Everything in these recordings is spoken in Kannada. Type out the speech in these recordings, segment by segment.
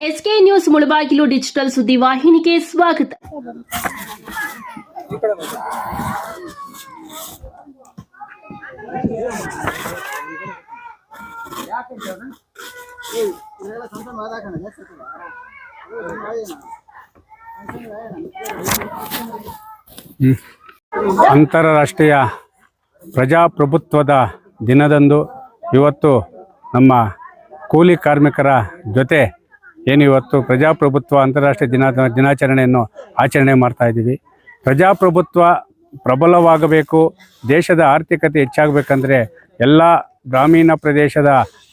ಎಸ್ಕೆ ನ್ಯೂಸ್ ಮುಳಬಾಗಿಲು ಡಿಜಿಟಲ್ ಸುದ್ದಿ ವಾಹಿನಿಗೆ ಸ್ವಾಗತ. ಅಂತಾರಾಷ್ಟ್ರೀಯ ಪ್ರಜಾಪ್ರಭುತ್ವದ ದಿನದಂದು ಇವತ್ತು ನಮ್ಮ ಕೂಲಿ ಕಾರ್ಮಿಕರ ಜೊತೆ ಏನು ಇವತ್ತು ಪ್ರಜಾಪ್ರಭುತ್ವ ಅಂತಾರಾಷ್ಟ್ರೀಯ ದಿನ ದಿನಾಚರಣೆಯನ್ನು ಆಚರಣೆ ಮಾಡ್ತಾ ಇದ್ದೀವಿ. ಪ್ರಜಾಪ್ರಭುತ್ವ ಪ್ರಬಲವಾಗಬೇಕು, ದೇಶದ ಆರ್ಥಿಕತೆ ಹೆಚ್ಚಾಗಬೇಕಂದ್ರೆ ಎಲ್ಲ ಗ್ರಾಮೀಣ ಪ್ರದೇಶದ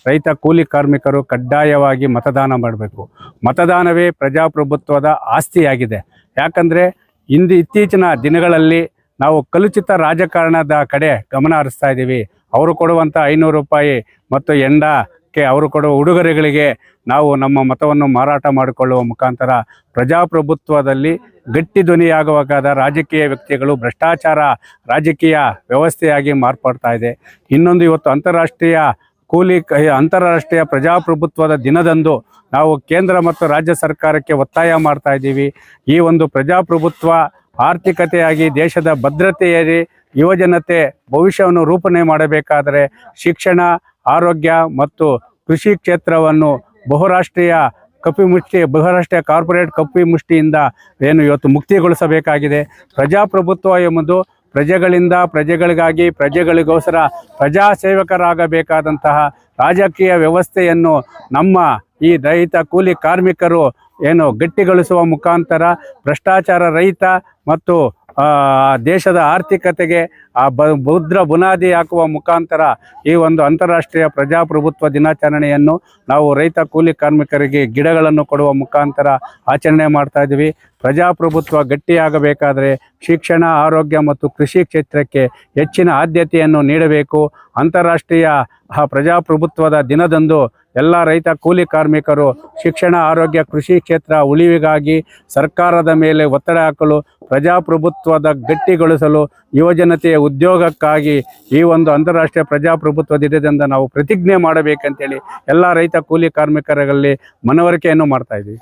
ರೈತ ಕೂಲಿ ಕಾರ್ಮಿಕರು ಕಡ್ಡಾಯವಾಗಿ ಮತದಾನ ಮಾಡಬೇಕು. ಮತದಾನವೇ ಪ್ರಜಾಪ್ರಭುತ್ವದ ಆಸ್ತಿಯಾಗಿದೆ. ಯಾಕಂದರೆ ಇಂದು ಇತ್ತೀಚಿನ ದಿನಗಳಲ್ಲಿ ನಾವು ಕಲುಚಿತ ರಾಜಕಾರಣದ ಕಡೆ ಗಮನ ಹರಿಸ್ತಾ ಇದ್ದೀವಿ. ಅವರು ಕೊಡುವಂಥ ಐನೂರು ರೂಪಾಯಿ ಮತ್ತು ಎಂಡಕ್ಕೆ ಅವರು ಕೊಡುವ ಉಡುಗೊರೆಗಳಿಗೆ ನಾವು ನಮ್ಮ ಮತವನ್ನು ಮಾರಾಟ ಮಾಡಿಕೊಳ್ಳುವ ಮುಖಾಂತರ ಪ್ರಜಾಪ್ರಭುತ್ವದಲ್ಲಿ ಗಟ್ಟಿ ಧ್ವನಿಯಾಗುವಾಗದ ರಾಜಕೀಯ ವ್ಯಕ್ತಿಗಳು ಭ್ರಷ್ಟಾಚಾರ ರಾಜಕೀಯ ವ್ಯವಸ್ಥೆಯಾಗಿ ಮಾರ್ಪಡ್ತಾ ಇದೆ. ಇನ್ನೊಂದು ಇವತ್ತು ಅಂತಾರಾಷ್ಟ್ರೀಯ ಕೂಲಿ ಅಂತಾರಾಷ್ಟ್ರೀಯ ಪ್ರಜಾಪ್ರಭುತ್ವದ ದಿನದಂದು ನಾವು ಕೇಂದ್ರ ಮತ್ತು ರಾಜ್ಯ ಸರ್ಕಾರಕ್ಕೆ ಒತ್ತಾಯ ಮಾಡ್ತಾ ಇದ್ದೀವಿ. ಈ ಒಂದು ಪ್ರಜಾಪ್ರಭುತ್ವ ಆರ್ಥಿಕತೆಯಾಗಿ ದೇಶದ ಭದ್ರತೆಯಲ್ಲಿ ಯುವಜನತೆ ಭವಿಷ್ಯವನ್ನು ರೂಪಣೆ ಮಾಡಬೇಕಾದರೆ ಶಿಕ್ಷಣ, ಆರೋಗ್ಯ ಮತ್ತು ಕೃಷಿ ಕ್ಷೇತ್ರವನ್ನು ಬಹುರಾಷ್ಟ್ರೀಯ ಕಪಿಮುಷ್ಟಿ, ಬಹುರಾಷ್ಟ್ರೀಯ ಕಾರ್ಪೊರೇಟ್ ಕಪಿಮುಷ್ಟಿಯಿಂದ ಏನು ಇವತ್ತು ಮುಕ್ತಿಗೊಳಿಸಬೇಕಾಗಿದೆ. ಪ್ರಜಾಪ್ರಭುತ್ವ ಎಂಬುದು ಪ್ರಜೆಗಳಿಂದ ಪ್ರಜೆಗಳಿಗಾಗಿ ಪ್ರಜೆಗಳಿಗೋಸ್ಕರ ಪ್ರಜಾ ಸೇವಕರಾಗಬೇಕಾದಂತಹ ರಾಜಕೀಯ ವ್ಯವಸ್ಥೆಯನ್ನು ನಮ್ಮ ಈ ರೈತ ಕೂಲಿ ಕಾರ್ಮಿಕರು ಏನು ಗಟ್ಟಿಗೊಳಿಸುವ ಮುಖಾಂತರ ಭ್ರಷ್ಟಾಚಾರ ರಹಿತ ಮತ್ತು ದೇಶದ ಆರ್ಥಿಕತೆಗೆ ಆ ಭದ್ರ ಬುನಾದಿ ಹಾಕುವ ಮುಖಾಂತರ ಈ ಒಂದು ಅಂತಾರಾಷ್ಟ್ರೀಯ ಪ್ರಜಾಪ್ರಭುತ್ವ ದಿನಾಚರಣೆಯನ್ನು ನಾವು ರೈತ ಕೂಲಿ ಕಾರ್ಮಿಕರಿಗೆ ಗಿಡಗಳನ್ನು ಕೊಡುವ ಮುಖಾಂತರ ಆಚರಣೆ ಮಾಡ್ತಾ ಇದ್ದೀವಿ. ಪ್ರಜಾಪ್ರಭುತ್ವ ಗಟ್ಟಿಯಾಗಬೇಕಾದರೆ ಶಿಕ್ಷಣ, ಆರೋಗ್ಯ ಮತ್ತು ಕೃಷಿ ಕ್ಷೇತ್ರಕ್ಕೆ ಹೆಚ್ಚಿನ ಆದ್ಯತೆಯನ್ನು ನೀಡಬೇಕು. ಅಂತಾರಾಷ್ಟ್ರೀಯ ಪ್ರಜಾಪ್ರಭುತ್ವದ ದಿನದಂದು ಎಲ್ಲ ರೈತ ಕೂಲಿ ಕಾರ್ಮಿಕರು ಶಿಕ್ಷಣ, ಆರೋಗ್ಯ, ಕೃಷಿ ಕ್ಷೇತ್ರ ಉಳಿವಿಗಾಗಿ ಸರ್ಕಾರದ ಮೇಲೆ ಒತ್ತಡ ಹಾಕಲು, ಪ್ರಜಾಪ್ರಭುತ್ವದ ಗಟ್ಟಿಗೊಳಿಸಲು, ಯುವಜನತೆಯ ಉದ್ಯೋಗಕ್ಕಾಗಿ ಈ ಒಂದು ಅಂತಾರಾಷ್ಟ್ರೀಯ ಪ್ರಜಾಪ್ರಭುತ್ವ ದಿನದಿಂದ ನಾವು ಪ್ರತಿಜ್ಞೆ ಮಾಡಬೇಕಂತೇಳಿ ಎಲ್ಲ ರೈತ ಕೂಲಿ ಕಾರ್ಮಿಕರಲ್ಲಿ ಮನವರಿಕೆಯನ್ನು ಮಾಡ್ತಾ ಇದ್ದೀವಿ.